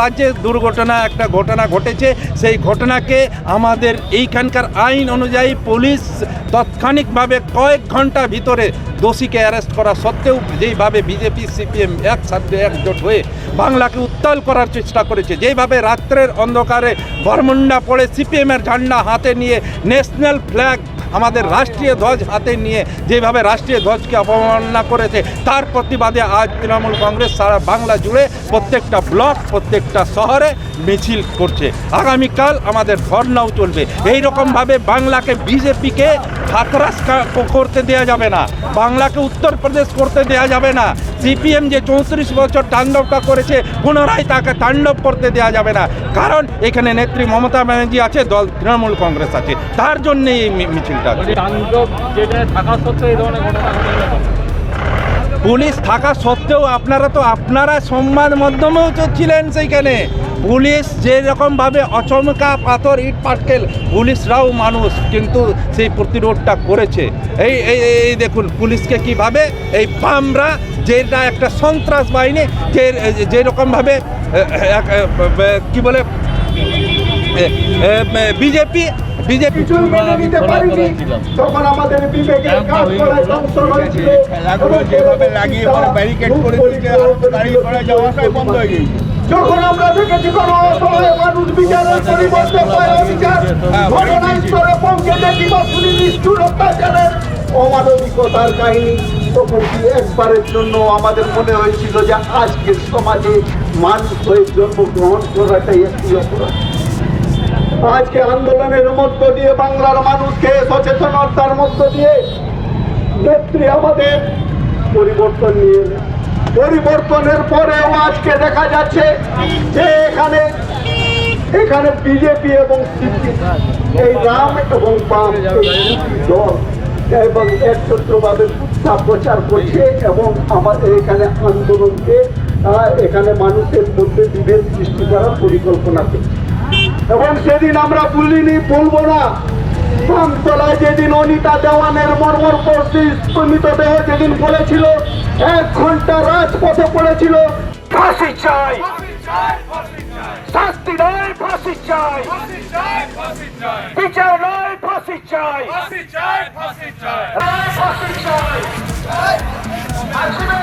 রাজ্যে দুর্ঘটনা একটা ঘটনা ঘটেছে। সেই ঘটনাকে আমাদের এইখানকার আইন অনুযায়ী পুলিশ তাৎক্ষণিকভাবে কয়েক ঘণ্টা ভিতরে দোষীকে অ্যারেস্ট করা সত্ত্বেও যেইভাবে বিজেপি সিপিএম একসাথে একজোট হয়ে বাংলাকে উত্তাল করার চেষ্টা করেছে, যেইভাবে রাত্রের অন্ধকারে বরমুন্ডা পড়ে সিপিএমের ঝান্ডা হাতে নিয়ে ন্যাশনাল ফ্ল্যাগ আমাদের রাষ্ট্রীয় ধ্বজ হাতে নিয়ে যেভাবে রাষ্ট্রীয় ধ্বজকে অবমাননা করেছে, তার প্রতিবাদে আজ তৃণমূল কংগ্রেস সারা বাংলা জুড়ে প্রত্যেকটা ব্লক, প্রত্যেকটা শহরে মিছিল করছে। আগামীকাল আমাদের ধর্নাও চলবে। এইরকমভাবে বাংলাকে বিজেপিকে হাতরাস করতে দেওয়া যাবে না। বাংলাকে উত্তরপ্রদেশ করতে দেওয়া যাবে না। সিপিএম যে চৌত্রিশ বছর তাণ্ডবটা করেছে, পুনরায় তাকে তাণ্ডব করতে দেওয়া যাবে না। কারণ এখানে নেত্রী মমতা ব্যানার্জি আছে, দল তৃণমূল কংগ্রেস আছে। তার জন্যই এই মিছিলটা তাণ্ডব যেটা থাকা সত্ত্বেও এই ধরনের ঘটনা। পুলিশ থাকা সত্ত্বেও আপনারা তো আপনারা সম্মান মাধ্যমেও তো ছিলেন সেইখানে। পুলিশ যেরকমভাবে অচমকা, পাথর, ইট, পাটকেল, পুলিশরাও মানুষ, কিন্তু সেই প্রতিরোধটা করেছে। এই এই এই দেখুন, পুলিশকে কীভাবে এই পামরা যেটা একটা সন্ত্রাস বাহিনী, যে যেরকমভাবে কি বলে বিজেপি বিজেপি মেনে নিতে পারিনি। তখন আমাদের বিবেকের কাজ করায় ধ্বংস হয়েছিল যেভাবে লাগিয়ে ব্যারিকেড করে দিচ্ছে গাড়ি ঘোড়া যাওয়া বন্ধ হয়ে গেছে যখন আমরা দেখেছি কোন অসহায় মানুষ বিচারের পরিবর্তে পায় ঘটনাস্থলে পৌঁছে দেখি বা শুনি নিষ্ঠুর অত্যাচারের অমানবিকতার কাহিনী। তখন কি একবারের জন্য আমাদের মনে হয়েছিল যে আজকের সমাজে মানুষ হয়ে জন্মগ্রহণ করাটাই একটি অপরাধ। আজকে আন্দোলনের মধ্য দিয়ে বাংলার মানুষকে সচেতনতার মধ্য দিয়ে নেত্রী আমাদের পরিবর্তন নিয়ে পরিবর্তনের পরেও আজকে দেখা যাচ্ছে যে এখানে এখানে বিজেপি এবং এই রাম এবং বাম দল এবং একত্রভাবে মিথ্যা প্রচার করছে এবং আমাদের এখানে আন্দোলনকে এখানে মানুষের মধ্যে বিভেদ সৃষ্টি করার পরিকল্পনা করছে। এবং সেদিন আমরা ভুলিনি ভুলবো না। আমতলায় যেদিন অনিতা দেওয়ানের মর্মর মৃতদেহ যেদিন পড়েছিল এক ঘণ্টা রাজপথে পড়েছিল। ফাঁসি চাই। শাস্তি নয় ফাঁসি চাই। বিচার নয় ফাঁসি চাই। ফাঁসি চাই আসিবেন